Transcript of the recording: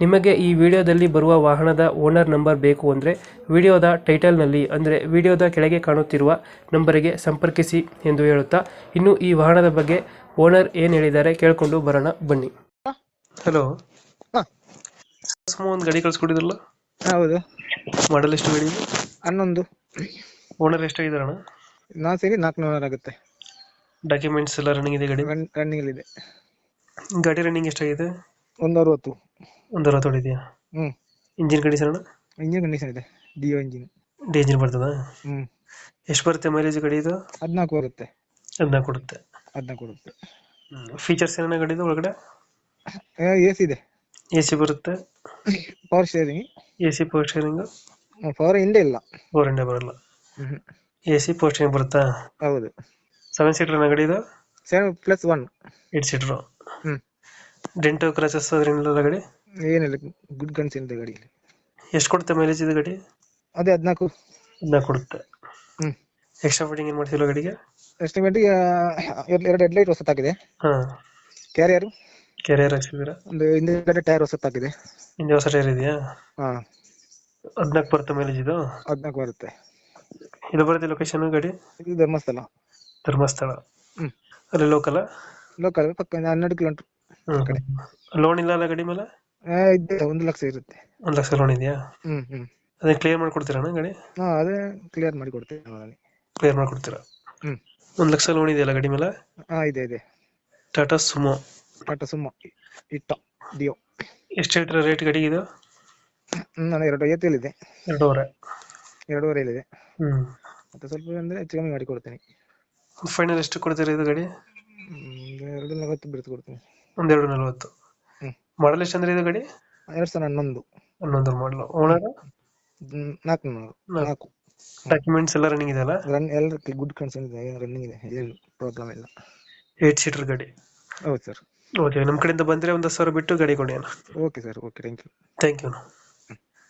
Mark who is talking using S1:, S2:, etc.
S1: ನಿಮಗೆ ಈ ವಿಡಿಯೋದಲ್ಲಿ ಬರುವ ವಾಹನದ ಓನರ್ ನಂಬರ್ ಬೇಕು ಅಂದರೆ ವಿಡಿಯೋದ ಟೈಟಲ್ನಲ್ಲಿ ಅಂದರೆ ವಿಡಿಯೋದ ಕೆಳಗೆ ಕಾಣುತ್ತಿರುವ ನಂಬರಿಗೆ ಸಂಪರ್ಕಿಸಿ ಎಂದು ಹೇಳುತ್ತಾ ಇನ್ನು ಈ ವಾಹನದ ಬಗ್ಗೆ ಓನರ್ ಏನು ಹೇಳಿದ್ದಾರೆ ಕೇಳಿಕೊಂಡು ಬರೋಣ ಬನ್ನಿ. ಹಲೋ
S2: ಹಾ.
S1: ಒಂದು ಗಾಡಿ ಕಳ್ಸ್ಕೊಟ್ಟಿದ್ರಲ್ಲ?
S2: ಹೌದು.
S1: ಮಾಡಲ್ ಎಷ್ಟು ಗಾಡಿ
S2: ಹನ್ನೊಂದು.
S1: ಓನರ್ ಎಷ್ಟಾಗಿದಾರಣ
S2: ನಾ ಸೇರಿ ನಾಲ್ಕುನೂರ ಆಗುತ್ತೆ.
S1: ಡಾಕ್ಯುಮೆಂಟ್ಸ್ ಎಲ್ಲ ರನ್ನಿಂಗ್ ಇದೆ ಗಾಡಿ?
S2: ರನ್ನಿಂಗ್ ಇದೆ.
S1: ಗಾಡಿ ರನ್ನಿಂಗ್ ಎಷ್ಟಾಗಿದೆ?
S2: ಒಂದು ಅರವತ್ತು.
S1: ಒಂದು ಅರವತ್ತು ಹೊಡಿದೆಯಾ
S2: ಹ್ಞೂ
S1: ಇಂಜಿನ್ ಕಂಡೀಷನ್ ಅಣ್ಣ?
S2: ಇಂಜಿನ್ ಕಂಡೀಷನ್ ಇದೆ ಡಿಯೋ ಇಂಜಿನ್
S1: ಡಿ ಇಂಜಿನ್ ಬರ್ತದ?
S2: ಹ್ಮ್.
S1: ಎಷ್ಟು ಬರುತ್ತೆ ಮೈಲೇಜ್ ಗಾಡಿ ಇದು?
S2: ಹದಿನಾಲ್ಕು ಬರುತ್ತೆ.
S1: ಅದನ್ನ ಕೊಡುತ್ತೆ.
S2: ಹದಿನಾಲ್ಕು ಕೊಡುತ್ತೆ.
S1: ಫೀಚರ್ಸ್ ಏನೇನು ಗಾಡಿದು ಒಳಗಡೆ?
S2: ಎ ಸಿ ಇದೆ.
S1: ಎ ಸಿ ಬರುತ್ತೆ.
S2: Power sharing
S1: A C power sharing
S2: power ಹಿಂದೆ ಇಲ್ಲ.
S1: ಪವರ್ ಹಿಂದೆ ಬರಲ್ಲ. ಎ ಸಿ ಪವರ್ ಶೇರಿಂಗ್ ಬರುತ್ತಾ?
S2: ಹೌದು.
S1: ಸೆವೆನ್ ಸೀಟರ್ ಗಾಡಿ ಇದು?
S2: Seven plus one
S1: eight seater
S2: ಹ್ಞೂ
S1: ಡೆಂಟು ಕ್ರಾಚಸ್ ಅದರಿಂದ ಗಾಡಿ?
S2: ಏನಿಲ್ಲ ಗುಡ್ ಗನ್ಸ್ ಇದೆ ಗಾಡಿಯಲ್ಲಿ.
S1: ಎಷ್ಟು ಕೊಡುತ್ತೆ ಮೈಲೇಜ್ ಇದು ಗಾಡಿ?
S2: ಅದೇ ಹದಿನಾಲ್ಕು.
S1: ಅದನ್ನ ಕೊಡುತ್ತೆ.
S2: ಹ್ಮ್.
S1: ಎಕ್ಸ್ಟ್ರಾ ಫಿಟ್ಟಿಂಗ್ ಏನು ಮಾಡ್ತಿಲ್ಲ ಗಾಡಿಗೆ?
S2: ಎಸ್ಟಿಮೇಟಿಗೆ ಎರಡು ಹೆಡ್ಲೈಟ್ ಹೊಸತಾಗಿದೆ
S1: ಹಾಂ.
S2: ಕ್ಯಾರಿಯರ್
S1: ಕೆರಿಯರ್ ಹಾಕ್ಸಿದ್ದೀರಾ
S2: ಒಂದು ಹಿಂದೆ ಟೈರ್ ಹೊಸತಾಗಿದೆ
S1: ಹಿಂದೆ ಹೊಸ ಟೈರ್ ಇದೆಯಾ?
S2: ಹಾ.
S1: ಹದಿನಾಲ್ಕು ಬರುತ್ತೆ ಮೈಲೇಜ್ ಇದು?
S2: ಹದಿನಾಲ್ಕು ಬರುತ್ತೆ.
S1: ಇದು ಬರುತ್ತೆ ಲೊಕೇಶನ್ ಗಾಡಿ?
S2: ಇದು ಧರ್ಮಸ್ಥಳ.
S1: ಧರ್ಮಸ್ಥಳ.
S2: ಹ್ಮ್.
S1: ಅಲ್ಲಿ ಲೋಕಲ್
S2: ಲೋಕಲ್ ಪಕ್ಕ ಹನ್ನೆರಡು ಕಿಲೋಮೀಟರ್
S1: ಲೋನ್ ಇಲ್ಲ ಅಲ್ಲ ಗಾಡಿ ಮೇಲೆ?
S2: ಇದೆ ಒಂದು ಲಕ್ಷ ಇರುತ್ತೆ.
S1: ಒಂದು ಲಕ್ಷ ಲೋನ್ ಇದೆಯಾ?
S2: ಹ್ಮ್ ಹ್ಮ್.
S1: ಅದೇ ಕ್ಲಿಯರ್ ಮಾಡ್ಕೊಡ್ತೀರಾ ಗಾಡಿ?
S2: ಹಾ ಅದೇ ಕ್ಲಿಯರ್ ಮಾಡಿ ಕೊಡ್ತೇವೆ ನಾವಲ್ಲಿ.
S1: ಕ್ಲಿಯರ್ ಮಾಡ್ಕೊಡ್ತೀರಾ?
S2: ಹ್ಮ್.
S1: ಒಂದು ಲಕ್ಷ ಲೋನ್ ಇದೆಯಲ್ಲ ಗಾಡಿ ಮೇಲೆ?
S2: ಹಾ ಇದೆ ಇದೆ.
S1: ಟಾಟಾ ಸುಮೋ
S2: ಟಾಟಾ ಸುಮೋ ಇಟ್ಟ ಡಿಯೋ
S1: ಎಷ್ಟು ಹೇಳ್ತೀರಾ ರೇಟ್ ಗಡಿ ಇದು?
S2: ನಾನು ಎರಡು ಐವತ್ತೇಳಿದೆ
S1: ಎರಡೂವರೆ.
S2: ಎರಡೂವರೆಯಲ್ಲಿದೆ
S1: ಹ್ಮ್.
S2: ಮತ್ತೆ ಸ್ವಲ್ಪ ಅಂದ್ರೆ ಹೆಚ್ಚು ಕಮ್ಮಿ ಮಾಡಿ ಕೊಡ್ತೇನೆ
S1: ಫೈನಲ್ ಎಷ್ಟು ಕೊಡ್ತೀರಾ ಇದು ಗಾಡಿ?
S2: ಹ್ಮ್, ಎರಡು ನಲವತ್ತು ಬಿಡ್ತು ಕೊಡ್ತೀನಿ.
S1: ಒಂದೆರಡು ನಲ್ವತ್ತು. ಮಾಡಲ್ ಎಷ್ಟು ಅಂದ್ರೆ ಇದು ಗಾಡಿ?
S2: ಎರಡ್ ಸಾವಿರ ಹನ್ನೊಂದು.
S1: ಹನ್ನೊಂದು ಮಾಡಲು ಓನರ್
S2: ನಾಲ್ಕುನೂರು ನಾಲ್ಕು
S1: ಡಾಕ್ಯುಮೆಂಟ್ಸ್ ಎಲ್ಲ ರನ್ನಿಂಗ್ ಇದೆಯಲ್ಲ?
S2: ರನ್ ಎಲ್ಲದಕ್ಕೆ ಗುಡ್ ಕನ್ಸರ್ನ್ ಇದೆ. ರನ್ನಿಂಗ್ ಇದೆ? ಏನು ಪ್ರಾಬ್ಲಮ್ ಇಲ್ಲ.
S1: ಏಟ್ ಸೀಟರ್ ಗಾಡಿ?
S2: ಹೌದು ಸರ್.
S1: ಓಕೆ ನಮ್ಮ ಕಡೆಯಿಂದ ಬಂದರೆ ಒಂದು ಸಾವಿರ ಬಿಟ್ಟು ಗಾಡಿ ಕೊಡಿ
S2: okay sir okay thank you
S1: thank you